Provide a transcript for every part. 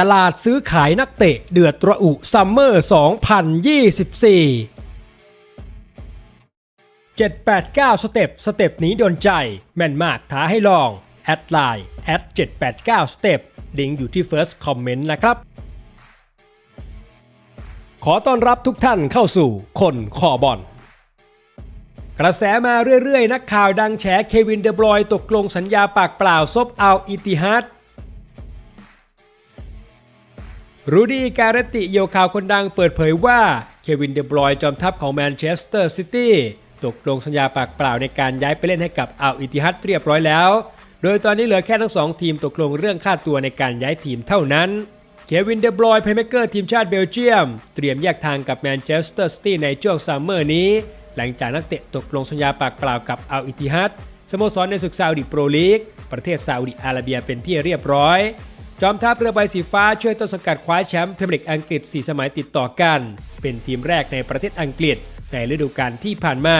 ตลาดซื้อขายนักเตะเดือดระอุซัมเมอร์ 2024 789 สเต็ป สเต็ปนี้โดนใจ แม่นมากท้าให้ลอง แอดไลน์แอด789 สเต็ป ลิงก์อยู่ที่ First Comment นะครับ ขอต้อนรับทุกท่านเข้าสู่คนขอบอลกระแสมาเรื่อยๆ นักข่าวดังแฉเควินเดบรอยตกลงสัญญาปากเปล่าซบเอาอิติฮัด รูดี้การติโยข่าวคนดังเปิดเผยว่า เควินเดบรอยจอมทัพของแมนเชสเตอร์ซิตี้ตกลงสัญญาปากเปล่าในการย้ายไปเล่นให้กับอัลอิติฮัดเรียบร้อยแล้ว โดยตอนนี้เหลือแค่ทั้งสองทีมตกลงเรื่องค่าตัวในการย้ายทีมเท่านั้น เควินเดบรอยเพย์เมเกอร์ทีมชาติเบลเยียม เตรียมแยกทางกับแมนเชสเตอร์ซิตี้ในช่วงซัมเมอร์นี้ หลังจากนักเตะตกลงสัญญาปากเปล่ากับอัลอิติฮัดสโมสรในศึกซาอุดิโปรลีกประเทศซาอุดิอาระเบียเป็นที่เรียบร้อย จอมทัพเรือใบสีฟ้าช่วยต้นสังกัดคว้าแชมป์พรีเมียร์ลีกอังกฤษ 4 สมัยติดต่อกัน เป็นทีมแรกในประเทศอังกฤษ ในฤดูกาลที่ผ่านมา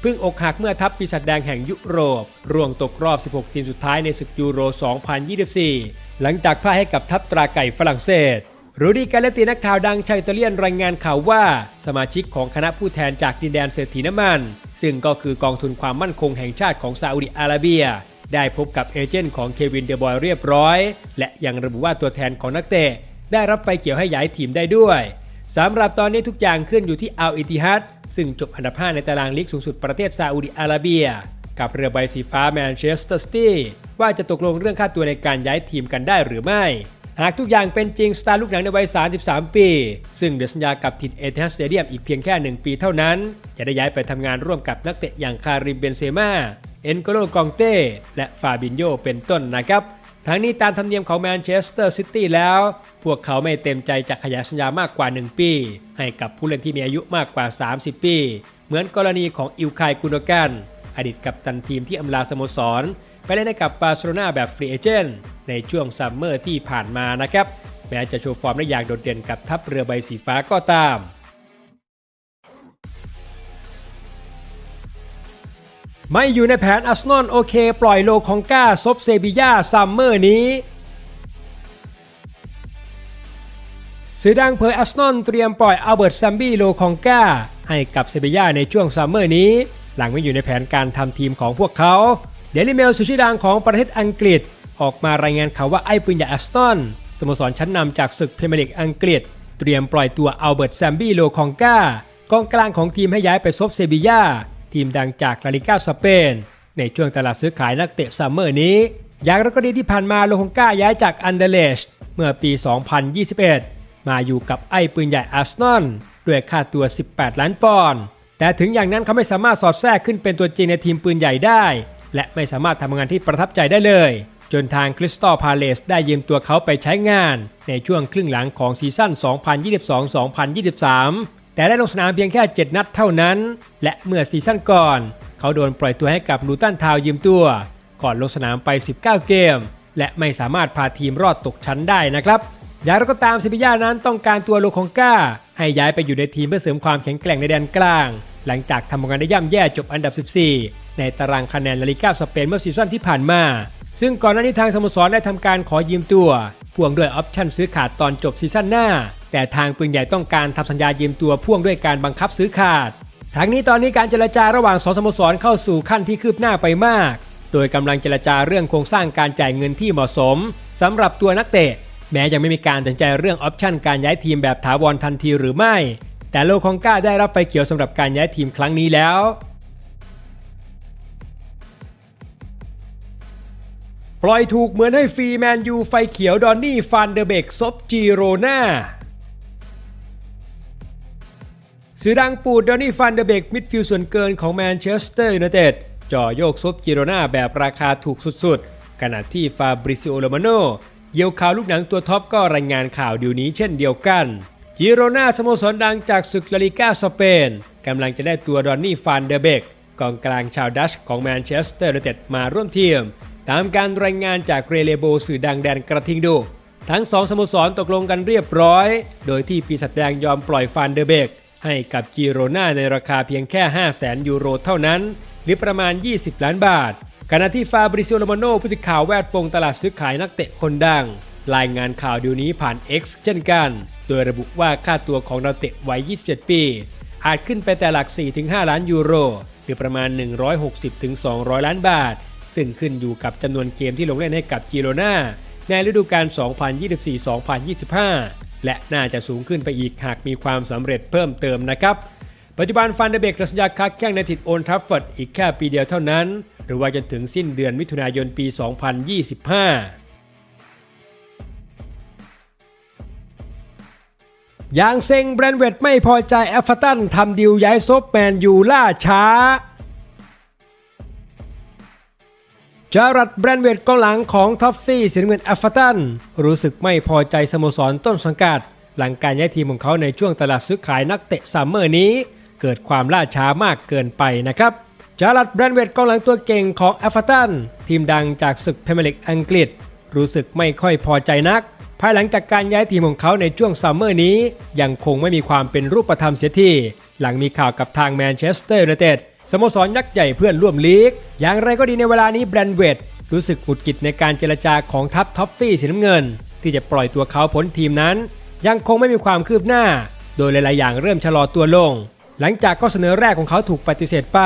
เพิ่งอกหักเมื่อทัพปีศาจแดงแห่งยุโรป ร่วงตกรอบ 16 ทีมสุดท้ายในศึกยูโร 2024 หลังจากพ่ายให้กับทัพตราไก่ฝรั่งเศสรูดี้กาเลตินักข่าวดังชาวอิตาเลียนรายงานข่าวว่า สมาชิกของคณะผู้แทนจากดินแดนเศรษฐีน้ำมัน ซึ่งก็คือกองทุนความมั่นคงแห่งชาติของซาอุดิอาระเบีย ได้พบกับเอเจนต์ของเควินเดบอยเรียบร้อย และยังระบุว่าตัวแทนของนักเตะได้รับไฟเขียวให้ย้ายทีมได้ด้วยสำหรับตอนนี้ทุกอย่างขึ้นอยู่ที่อัลอิติฮัดซึ่งจบอันดับ 5 ในตารางลีกสูงสุดประเทศซาอุดิอาระเบีย กับเรือใบสีฟ้าแมนเชสเตอร์ซิตี้ว่าจะตกลงเรื่องค่าตัวในการย้ายทีมกันได้หรือไม่ หากทุกอย่างเป็นจริงสตาร์ลูกหนังในวัย 33 ปี ซึ่งเดือสัญญากับถิ่นเอเธนสเตเดียมอีกเพียงแค่ 1 ปีเท่านั้น จะได้ย้ายไปทำงานร่วมกับนักเตะอย่างคาริมเบนเซม่า เอ็นโกโลกองเต้และฟาบินโยเป็นต้นนะครับทั้งนี้ตามธรรมเนียมของแมนเชสเตอร์ซิตี้แล้ว พวกเขาไม่เต็มใจจะขยายสัญญามากกว่า 1 ปี ให้กับผู้เล่นที่มีอายุมากกว่า 30 ปี เหมือนกรณีของอิลคายกุนโดกัน อดีตกัปตันทีมที่อำลาสโมสร ไปเล่นให้กับบาร์เซโลนาแบบฟรีเอเจนต์ในช่วงซัมเมอร์ที่ผ่านมานะครับ แม้จะโชว์ฟอร์มได้อย่างโดดเด่นกับทัพเรือใบสีฟ้าก็ตาม ไม่อยู่ในแผนอาร์เซนอลโอเค ปล่อยโลของก้าซบเซบียาซัมเมอร์นี้สื่อดังเผยอาร์เซนอลเตรียมปล่อยอัลเบิร์ตซัมบี้โลคองกาให้กับเซบียาในช่วงซัมเมอร์นี้ หลังไม่อยู่ในแผนการทำทีมของพวกเขา เดลิเมลสุชิดังของประเทศอังกฤษ ออกมารายงานข่าวว่าไอ้ปืนใหญ่อาร์เซนอลสโมสรชั้นนำจากศึกพรีเมียร์ลีกอังกฤษ เตรียมปล่อยตัวอัลเบิร์ตซัมบี้โลคองกากองกลางของทีมให้ย้ายไปซบเซบียา ทีมดังจากลาลิก้าสเปน ในช่วงตลาดซื้อขายนักเตะซัมเมอร์นี้ อย่างไรก็ดีที่ผ่านมาโลคองก้าย้ายจากอันเดเลชเมื่อปี 2021 มาอยู่กับไอ้ปืนใหญ่อาร์เซนอลด้วยค่าตัว 18 ล้านปอนด์แต่ถึงอย่างนั้นเขาไม่สามารถสอดแทรกขึ้นเป็นตัวจริงในทีมปืนใหญ่ได้ และไม่สามารถทำงานที่ประทับใจได้เลย จนทางคริสตัลพาเลสได้ยืมตัวเขาไปใช้งาน ในช่วงครึ่งหลังของซีซั่น 2022-2023 แต่ได้ลงสนามเพียงแค่ 7 นัดเท่านั้น และเมื่อซีซั่นก่อน เขาโดนปล่อยตัวให้กับลูตันทาวยืมตัว ก่อนลงสนามไป 19 เกม และไม่สามารถพาทีมรอดตกชั้นได้นะครับอย่างไรก็ตามเซบีย่านั้นต้องการตัวโลคองก้า ให้ย้ายไปอยู่ในทีมเพื่อเสริมความแข็งแกร่งในแดนกลาง หลังจากทำผลงานได้ย่ำแย่จบอันดับ 14 ในตารางคะแนนลาลิก้าสเปนเมื่อซีซั่นที่ผ่านมา ซึ่งก่อนหน้านี้ทางสโมสรได้ทำการขอยืมตัวพ่วงด้วยออปชั่นซื้อขาดตอนจบซีซั่นหน้า แต่ทางปืนใหญ่ต้องการทำสัญญายืมตัวพ่วงด้วยการบังคับซื้อขาดทั้งนี้ตอนนี้การเจรจาระหว่างสองสโมสรเข้าสู่ขั้นที่คืบหน้าไปมาก โดยกำลังเจรจาเรื่องโครงสร้างการจ่ายเงินที่เหมาะสมสำหรับตัวนักเตะ แม้ยังไม่มีการตัดสินใจเรื่องออปชันการย้ายทีมแบบถาวรทันทีหรือไม่ แต่โลคองก้าได้รับไฟเขียวสำหรับการย้ายทีมครั้งนี้แล้วปล่อยถูกเหมือนให้ฟรีแมนยูไฟเขียวดอนนี่ฟันเดอร์เบกซบจีโรนา สื่อดังปูดดอนนี่ฟันเดเบกมิดฟิลด์ส่วนเกินของแมนเชสเตอร์ยูไนเต็ดจ่อโยกซบจีโรนาแบบราคาถูกสุดๆ ขณะที่ฟาบริซิโอโรมาโนเยี่ยวข่าวลูกหนังตัวท็อปก็รายงานข่าวดีวนี้เช่นเดียวกันจิโรนาสโมสรดังจากศึกลาลิก้าสเปนกำลังจะได้ตัวดอนนี่ฟันเดเบกกองกลางชาวดัชของแมนเชสเตอร์ยูไนเต็ดมาร่วมทีม ตามการรายงานจากเรเลโบสื่อดังแดนกระทิงดู ทั้งสองสโมสรตกลงกันเรียบร้อย โดยที่ปีศาจแดงยอมปล่อยฟันเดเบก ให้กับจิโรนาในราคาเพียงแค่ 5 0 0แสนยูโรเท่านั้น หรือประมาณ 20 ล้านบาทขณะที่ฟาบริซิโอโรมาโนผู้สื่อข่าวแวดวงตลาดซื้อขายนักเตะคนดัง รายงานข่าวเดีลนี้ผ่าน X เช่นกัน โดยระบุว่าค่าตัวของนักเตะวัย 27 ปี อาจขึ้นไปแต่หลัก 4-5 ล้านยูโร หรือประมาณ 160-200 ล้านบาท ซึ่งขึ้นอยู่กับจำนวนเกมที่ลงเล่นให้กับจิโรนาในฤดูกาล 2024-2025 และน่าจะสูงขึ้นไปอีกหากมีความสำเร็จเพิ่มเติมนะครับ ปัจจุบันฟันเดเบกรัสัญญาค้าแข้งในทิดโอนทัฟเฟิร์ดอีกแค่ปีเดียวเท่านั้น หรือว่าจนถึงสิ้นเดือนมิถุนายนปี 2025อย่างเซ็งแบรนด์เวดไม่พอใจแอฟเฟตันทำดิวย้ายซบแมนยูล่าช้า จารัดแบรนด์เวดกองหลังของท็อฟฟี่สีน้ำเงินแอฟเฟตันรู้สึกไม่พอใจสโมสรต้นสังกัด หลังการย้ายทีมของเขาในช่วงตลาดซื้อขายนักเตะซัมเมอร์นี้ เกิดความล่าช้ามากเกินไปนะครับจารัดแบรนด์เวดกองหลังตัวเก่งของแอฟเฟตันทีมดังจากศึกพรีเมียร์ลีกอังกฤษ รู้สึกไม่ค่อยพอใจนัก ภายหลังจากการย้ายทีมของเขาในช่วงซัมเมอร์นี้ ยังคงไม่มีความเป็นรูปธรรมเสียทีหลังมีข่าวกับทางแมนเชสเตอร์ยูไนเต็ด สโมสรยักษ์ใหญ่เพื่อนร่วมลีก อย่างไรก็ดีในเวลานี้แบรนด์เวดรู้สึกหงุดหงิดในการเจรจาของทัพท็อฟฟี่สีน้ำเงิน ที่จะปล่อยตัวเขาพ้นทีมนั้น ยังคงไม่มีความคืบหน้า โดยหลาย ๆ อย่างเริ่มชะลอตัวลง หลังจากข้อเสนอแรกของเขาถูกปฏิเสธไป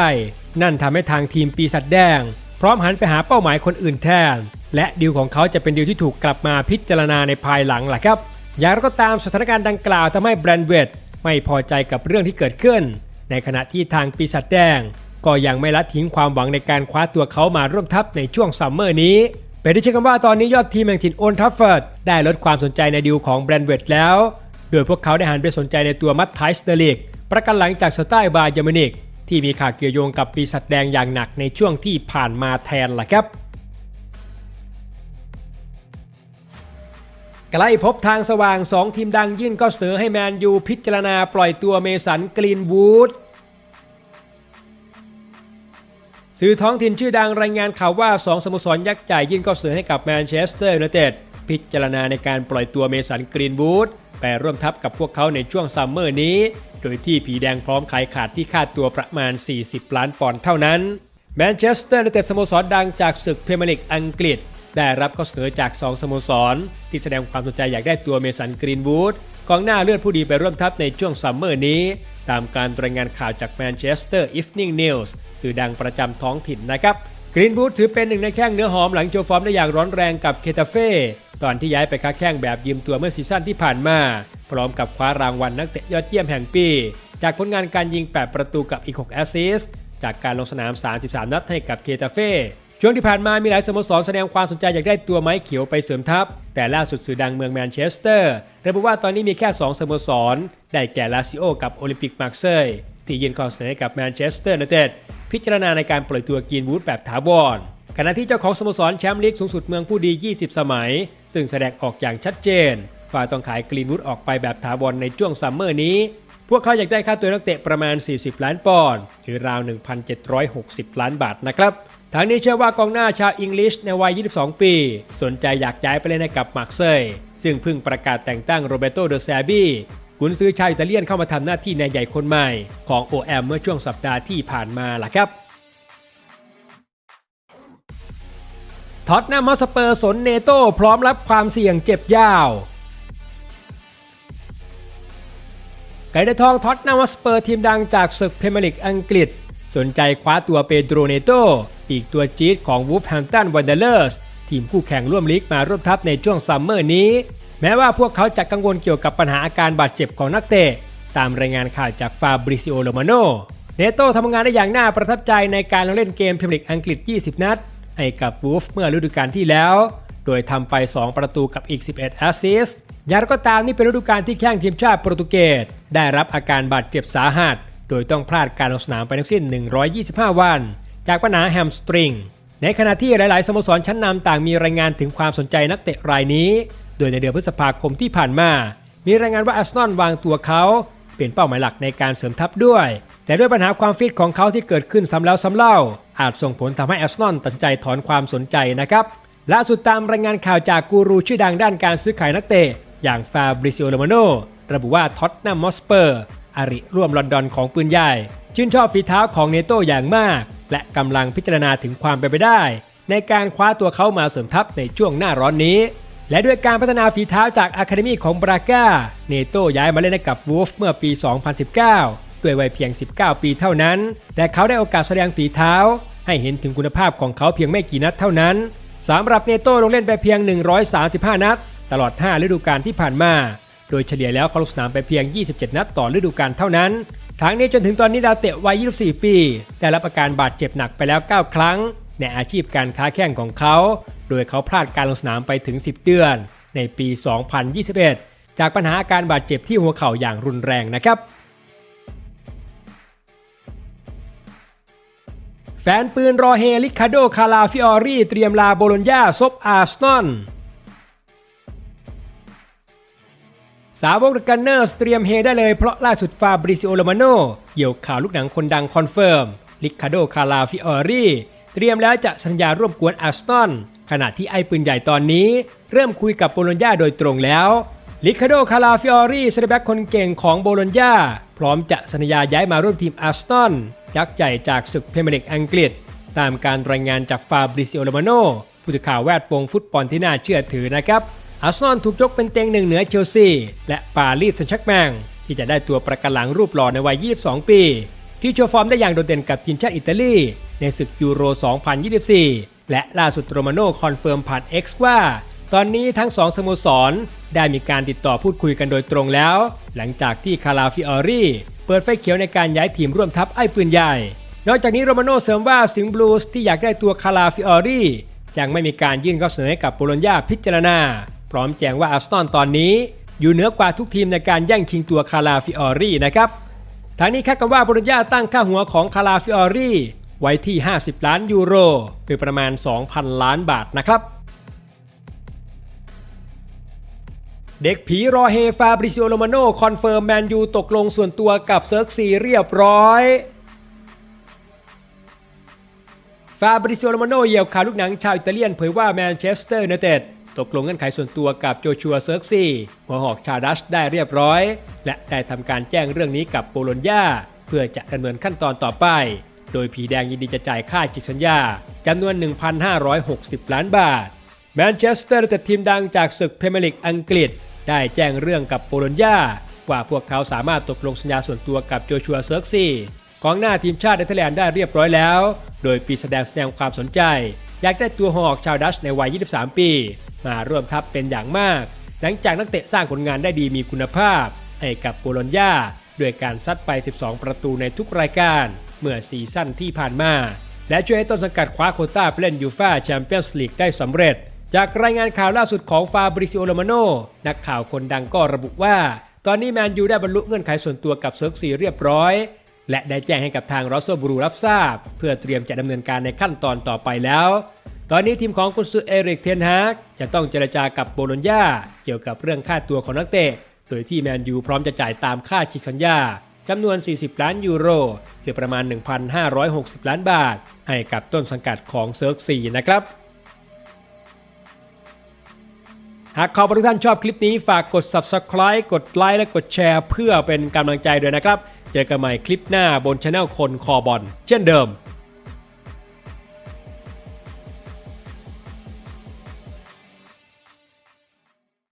นั่นทำให้ทางทีมปีศาจแดง พร้อมหันไปหาเป้าหมายคนอื่นแทน และดีลของเขาจะเป็นดีลที่ถูกกลับมาพิจารณาในภายหลังแหละครับ อย่างไรก็ตามสถานการณ์ดังกล่าวทำให้แบรนด์เวดไม่พอใจกับเรื่องที่เกิดขึ้น ในขณะที่ทางปีศาจแดง ก็ยังไม่ละทิ้งความหวังในการคว้าตัวเขามาร่วมทัพในช่วงซัมเมอร์นี้เป็นที่เชื่อกันว่าตอนนี้ยอดทีมแห่งถิ่นโอนทัฟเฟิร์ดได้ลดความสนใจในดีลของแบรนด์เวดแล้ว โดยพวกเขาได้หันไปสนใจในตัวมัตไทสเดลิกประกันหลังจากสไตล์บาเยอร์มนิกที่มีข่าวเกี่ยวโยงกับปีศาจแดงอย่างหนักในช่วงที่ผ่านมาแทนล่ะครับ ใกล้พบทางสว่าง 2 ทีมดังยื่นก็เสนอให้แมนยูพิจารณาปล่อยตัวเมสันกรีนวูดสื่อท้องถิ่นชื่อดังรายงานข่าวว่า 2 สโมสรยักษ์ใหญ่ยื่นข้อเสนอให้กับแมนเชสเตอร์ยูไนเต็ดพิจารณาในการปล่อยตัวเมสันกรีนวูดไปร่วมทัพกับพวกเขาในช่วงซัมเมอร์นี้ โดยที่ผีแดงพร้อมขายขาดที่ค่าตัวประมาณ 40 ล้านปอนด์เท่านั้นแมนเชสเตอร์ยูไนเต็ดสโมสรดังจากศึกพรีเมียร์ลีกอังกฤษ ได้รับข้อเสนอจาก 2 สโมสร ที่แสดงความสนใจอยากได้ตัวเมสันกรีนวูดกองหน้าเลือดผู้ดีไปร่วมทัพในช่วงซัมเมอร์นี้ ตามการรายงานข่าวจากแมนเชสเตอร์อีฟนิงนิวส์สื่อดังประจำท้องถิ่นนะครับ กรีนวูดถือเป็นหนึ่งในแข้งเนื้อหอมหลังโชว์ฟอร์มได้อย่างร้อนแรงกับเคตาเฟ่ตอนที่ย้ายไปค้าแข้งแบบยืมตัวเมื่อซีซั่นที่ผ่านมา พร้อมกับคว้ารางวัลนักเตะยอดเยี่ยมแห่งปี จากผลงานการยิง 8 ประตูกับอีก 6 แอสซิสต์จากการลงสนาม 33 นัดให้กับเคตาเฟ่ ช่วงที่ผ่านมามีหลายสโมสรแสดงความสนใจอยากได้ตัวไม้เขียวไปเสริมทัพ แต่ล่าสุดสื่อดังเมืองแมนเชสเตอร์ระบุว่าตอนนี้มีแค่ 2 สโมสร ได้แก่ลาซิโอกับโอลิมปิกมาร์เซยที่ยื่นข้อเสนอให้กับแมนเชสเตอร์ยูไนเต็ดพิจารณาในการปล่อยตัวกีนวูดแบบถาวรขณะที่เจ้าของสโมสรแชมป์ลีกสูงสุดเมืองผู้ดี 20 สมัย ซึ่งแสดงออกอย่างชัดเจนว่าต้องขายกรีนวูดออกไปแบบถาวรในช่วงซัมเมอร์นี้ พวกเขาอยากได้ค่าตัวนักเตะประมาณ 40 ล้านปอนด์หรือราว 1,760 ล้านบาทนะครับทางนี้เชื่อว่ากองหน้าชาวอังกฤษในวัย 22 ปี สนใจอยากย้ายไปเล่นให้กับมาร์เซยซึ่งเพิ่งประกาศแต่งตั้งโรเบโตเดอแซบีกุนซื้อชาวอิตาเลียนเข้ามาทำหน้าที่นายใหญ่คนใหม่ของ OM เมื่อช่วงสัปดาห์ที่ผ่านมาล่ะครับท็อตแนมฮอสเปอร์สนเนโต้พร้อมรับความเสี่ยงเจ็บยาว ไก่ดทองท็อตนมฮอตสเปอร์ทีมดังจากศึกพรีเมียร์ลีกอังกฤษ สนใจคว้าตัวเปโดรเนโตอีกตัวจี๊ดของวูฟแฮมตันวันเดอร์เลอร์สทีมคู่แข่งร่วมลีกมาร่วมทัพในช่วงซัมเมอร์นี้ แม้ว่าพวกเขาจะกังวลเกี่ยวกับปัญหาอาการบาดเจ็บของนักเตะ ตามรายงานข่าวจากฟาบริซิโอโรมาโนเนโตทำงานได้อย่างน่าประทับใจในการลงเล่นเกมพรีเมียร์ลีกอังกฤษ 20 นัด ให้กับวูฟเมื่อฤดูกาลที่แล้ว โดยทำไป 2 ประตูกับอีก 11แอสซิสต์ อย่างไรก็ตามนี่เป็นฤดูกาลที่แข้งทีมชาติโปรตุเกสได้รับอาการบาดเจ็บสาหัส โดยต้องพลาดการลงสนามไปทั้งสิ้น 125 วัน จากปัญหาแฮมสตริง ในขณะที่หลาย ๆ สโมสรชั้นนำต่างมีรายงานถึงความสนใจนักเตะรายนี้ โดยในเดือนพฤษภาคมที่ผ่านมา มีรายงานว่าอาร์เซนอลวางตัวเขาเป็นเป้าหมายหลักในการเสริมทัพด้วย แต่ด้วยปัญหาความฟิตของเขาที่เกิดขึ้นซ้ำแล้วซ้ำเล่า อาจส่งผลทำให้อาร์เซนอลตัดสินใจถอนความสนใจนะครับล่าสุดตามรายงานข่าวจากกูรูชื่อดังด้านการซื้อขายนักเตะ อย่างฟาบริซิโอโรมาโนระบุว่าท็อตแนมมอสเปอร์อาริร่วมลอนดอนของปืนใหญ่ ชื่นชอบฝีเท้าของเนโตอย่างมาก และกำลังพิจารณาถึงความเป็นไปได้ ในการคว้าตัวเขามาเสริมทัพในช่วงหน้าร้อนนี้ และด้วยการพัฒนาฝีเท้าจากอะคาเดมีของบราก้าเนโตย้ายมาเล่นให้กับวูฟเมื่อปี 2019 ด้วยวัยเพียง 19 ปีเท่านั้น แต่เขาได้โอกาสแสดงฝีเท้า ให้เห็นถึงคุณภาพของเขาเพียงไม่กี่นัดเท่านั้นสำหรับเนโตลงเล่นไปเพียง 135 นัด ตลอด 5 ฤดูกาลที่ผ่านมา โดยเฉลี่ยแล้วเขาลงสนามไปเพียง 27 นัดต่อฤดูกาลเท่านั้น ทั้งนี้จนถึงตอนนี้ดาวเตะวัย 24 ปี ได้รับอาการบาดเจ็บหนักไปแล้ว 9 ครั้ง ในอาชีพการค้าแข่งของเขา โดยเขาพลาดการลงสนามไปถึง 10 เดือน ในปี 2021 จากปัญหาอาการบาดเจ็บที่หัวเข่าอย่างรุนแรงนะครับแฟนปืนรอเฮลิคาโด คาลาฟิออรีเตรียมลาโบโลญญาซบอาร์สนอล สาวกกันเนอร์สเตรียมเฮได้เลยเพราะล่าสุดฟาบริซิโอโรมาโนเกี่ยวข่าวลูกหนังคนดังคอนเฟิร์มลิคาโดคาลาฟิออรีเตรียมแล้วจะสัญญาร่วมกวนอาร์สนอลขณะที่ไอ้ปืนใหญ่ตอนนี้ เริ่มคุยกับโบโลญญาโดยตรงแล้วลิคาโดคาลาฟิออรีเซนแบ็กคนเก่งของโบโลญญาพร้อมจะสัญญาย้ายมาร่วมทีมอาร์สนอลยักษ์ใหญ่จากศึกเพรเมียร์ลีกอังกฤษ ตามการรายงานจากฟาบริซิโอโรมาโนผู้สื่อข่าวแวดวงฟุตบอลที่น่าเชื่อถือนะครับ อาร์เซนอลถูกยกเป็นเต็งหนึ่งเหนือเชลซีและปารีสแซงต์แชร์แมงที่จะได้ตัวประกันหลังรูปหล่อในวัย 22 ปี ที่โชว์ฟอร์มได้อย่างโดดเด่นกับทีมชาติอิตาลีในศึกยูโร 2024 และล่าสุดโรมาโน่คอนเฟิร์มผ่าน X ว่า ตอนนี้ทั้งสองสโมสร ได้มีการติดต่อพูดคุยกันโดยตรงแล้ว หลังจากที่คาราฟิออรีเปิดไฟเขียวในการย้ายทีมร่วมทัพไอ้ปืนใหญ่ นอกจากนี้โรมาโน่เสริมว่าสิงห์บลูส์ที่อยากได้ตัวคาราฟิออรียังไม่มีการยื่นข้อเสนอให้กับโบโลญญาพิจารณา ร้อมแจ้งว่าอาร์เซนอลตอนนี้ อยู่เหนือกว่าทุกทีมในการแย่งชิงตัวคาราฟิออรีนะครับทางนี้คาดกันว่าบโลญญาตั้งค่าหัวของคาราฟิออรีไว้ที่ 50 ล้านยูโรหรือประมาณ 2,000 ล้านบาทนะครับ เด็กผีรอเฮฟาบริซิโอโรมาโนคอนเฟิร์มแมนยูตกลงส่วนตัวกับเซิร์กซีเรียบร้อยฟาบริซิโอโรมาโนเยี่ยวข่าวลูกหนังชาวอิตาเลียนเผยว่าแมนเชสเตอร์ยูไนเต็ด ตกลงเงื่อนไขส่วนตัวกับโจชัวเซิร์กซีหัวหอกชาดัชได้เรียบร้อย และได้ทำการแจ้งเรื่องนี้กับโบโลญญาเพื่อจะดำเนินขั้นตอนต่อไป โดยผีแดงยินดีจะจ่ายค่าจิกสัญญาจำนวน 1,560 ล้านบาท แมนเชสเตอร์ยูไนเต็ดทีมดังจากศึกพรีเมียร์ลีกอังกฤษ ได้แจ้งเรื่องกับโบโลญญาว่าพวกเขาสามารถตกลงสัญญาส่วนตัวกับโจชัวเซิร์กซีกองหน้าทีมชาติเนเธอร์แลนด์ได้เรียบร้อยแล้ว โดยปีแสดงแสดงความสนใจ อยากได้ตัวหอกชาวดัชในวัย 23 ปี มาร่วมทัพเป็นอย่างมาก หลังจากนักเตะสร้างผลงานได้ดีมีคุณภาพ ให้กับโบโลญญาด้วยการซัดไป 12 ประตูในทุกรายการ เมื่อซีซั่นที่ผ่านมา และช่วยให้ต้นสังกัดคว้าโคต้าเล่นยูฟ่าแชมเปี้ยนส์ลีกได้สำเร็จ จากรายงานข่าวล่าสุดของฟาบริซิโอโรมาโนนักข่าวคนดังก็ระบุว่า ตอนนี้แมนยูได้บรรลุเงื่อนไขส่วนตัวกับเซิร์กซีเรียบร้อย และได้แจ้งให้กับทางรอสโซบรูรับทราบ เพื่อเตรียมจะดำเนินการในขั้นตอนต่อไปแล้ว ตอนนี้ทีมของกุนซือเอริกเทนฮากจะต้องเจรจากับโบโลญญาเกี่ยวกับเรื่องค่าตัวของนักเตะ โดยที่แมนยูพร้อมจะจ่ายตามค่าชิกสัญญาจำนวน 40 ล้านยูโรหรือประมาณ 1,560 ล้านบาท ให้กับต้นสังกัดของเซิร์กซีนะครับ หากขอบทุกท่านชอบคลิปนี้ฝากกด subscribe กดไลค์และกดแชร์ เพื่อเป็นกำลังใจด้วยนะครับ เจอกันใหม่คลิปหน้าบนช anel คนคอบอลเช่นเดิม